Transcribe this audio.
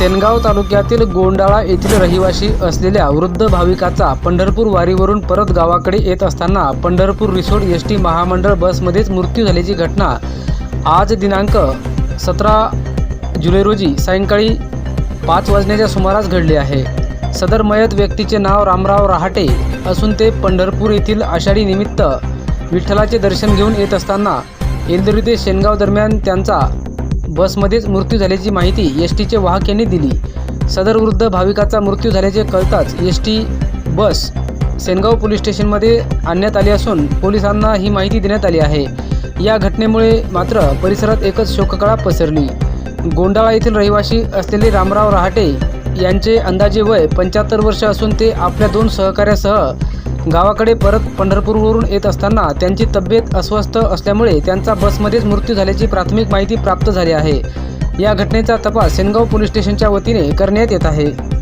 सेनगाव तालुक्यातील गोंडाळा येथील रहिवासी असलेल्या वृद्ध भाविकाचा पंढरपूर वारीवरून परत गावाकडे येत असताना पंढरपूर रिसोड एस टी महामंडळ बसमध्येच मृत्यू झाल्याची घटना आज दिनांक सतरा जुलै रोजी सायंकाळी पाच वाजण्याच्या सुमारास घडली आहे. सदर मयत व्यक्तीचे नाव रामराव रहाटे असून ते पंढरपूर येथील आषाढी निमित्त विठ्ठलाचे दर्शन घेऊन येत असताना येलदरी ते शेनगाव दरम्यान त्यांचा बसमध्येच मृत्यू झाल्याची माहिती एस टीचे वाहक यांनी दिली. सदर वृद्ध भाविकाचा मृत्यू झाल्याचे कळताच S T bus Sengaon police स्टेशनमध्ये आणण्यात आली असून पोलिसांना ही माहिती देण्यात आली आहे. या घटनेमुळे मात्र परिसरात एकच शोककळा पसरली. गोंडाळा येथील रहिवासी असलेले रामराव रहाटे यांचे अंदाजे वय पंच्याहत्तर वर्ष असून ते आपल्या दोन सहकार्यासह गावाकडे परत पंढरपूरवरून येत असताना त्यांची तब्येत अस्वस्थ असल्यामुळे त्यांचा बसमध्येच मृत्यू झाल्याची प्राथमिक माहिती प्राप्त झाली आहे. या घटनेचा तपास सेनगाव पोलीस स्टेशनच्या वतीने करण्यात येत आहे.